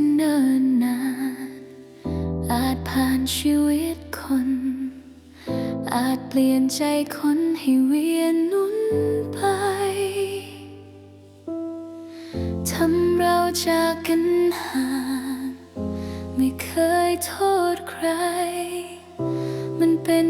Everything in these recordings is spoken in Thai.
ที่เนิ่นนาน อาจผ่านชีวิตคน อาจเปลี่ยนใจคนให้เวียนนุนไปทำเราจากกันห่าง ไม่เคยโทษใคร มันเป็น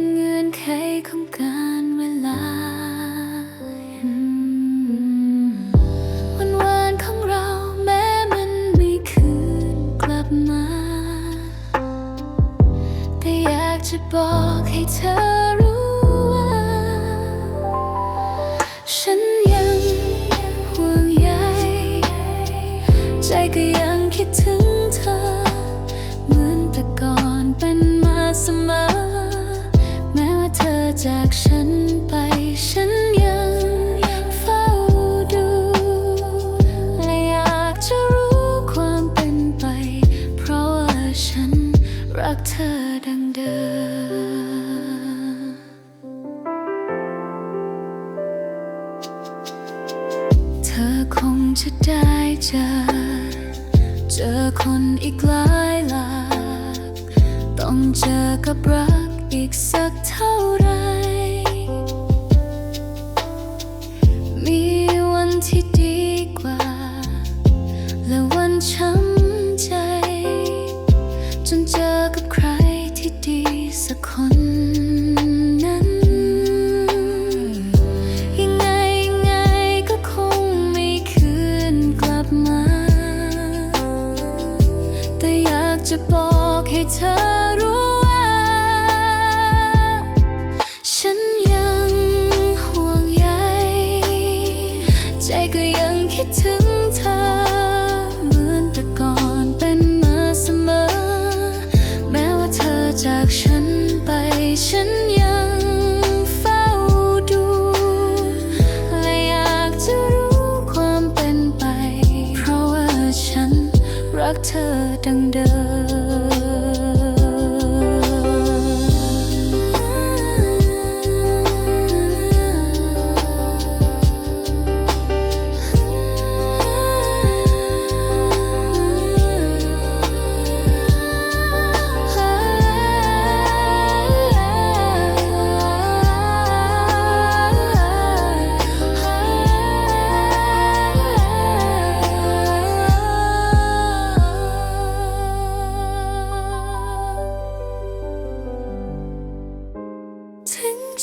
จะบอกให้เธอรู้ว่า ฉันยังห่วงใยใจก็ยังคิดถึงเธอ เหมือนแต่ก่อนเป็นมาเสมอ แม้ว่าเธอจากฉันไปฉันยังเฝ้าดูและอยากจะรู้ความเป็นไป เพราะว่าฉันรักเธอ อคงจะได้เจอ เจอคนอีกหลายหลากต้องเจอกับรักอีกสักเท่าไหร เธอรู้ว่า ฉันยังห่วงใยใจก็ยังคิดถึงเธอ เหมือนแต่ก่อนเป็นมาเสมอ แม้ว่าเธอจากฉันไปฉันยังเฝ้าดู และอยากจะรู้ความเป็นไป เพราะว่าฉันรักเธอดังเดิถึ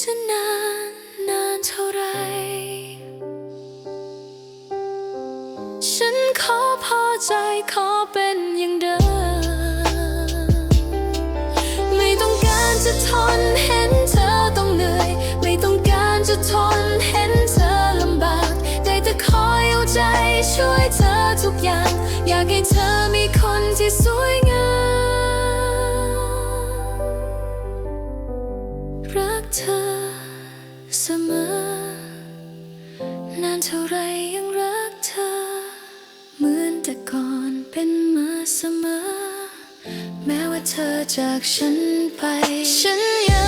จะนานนานเท่าไร ฉันขอพอใจขอเป็นอย่างเดิม ไม่ต้องการจะทนเห็นเธอต้องเหนื่อย ไม่ต้องการจะทนเห็นเธอลำบาก ได้แต่คอยเอาใจช่วยเธอทุกอย่าง อยากให้เธอมีคนที่สวยงามรักเธอ เสมอนานเท่าไรยังรักเธอ เหมือนแต่ก่อนเป็นมาเสมอ แม้ว่าเธอจากฉันไป ฉันยัง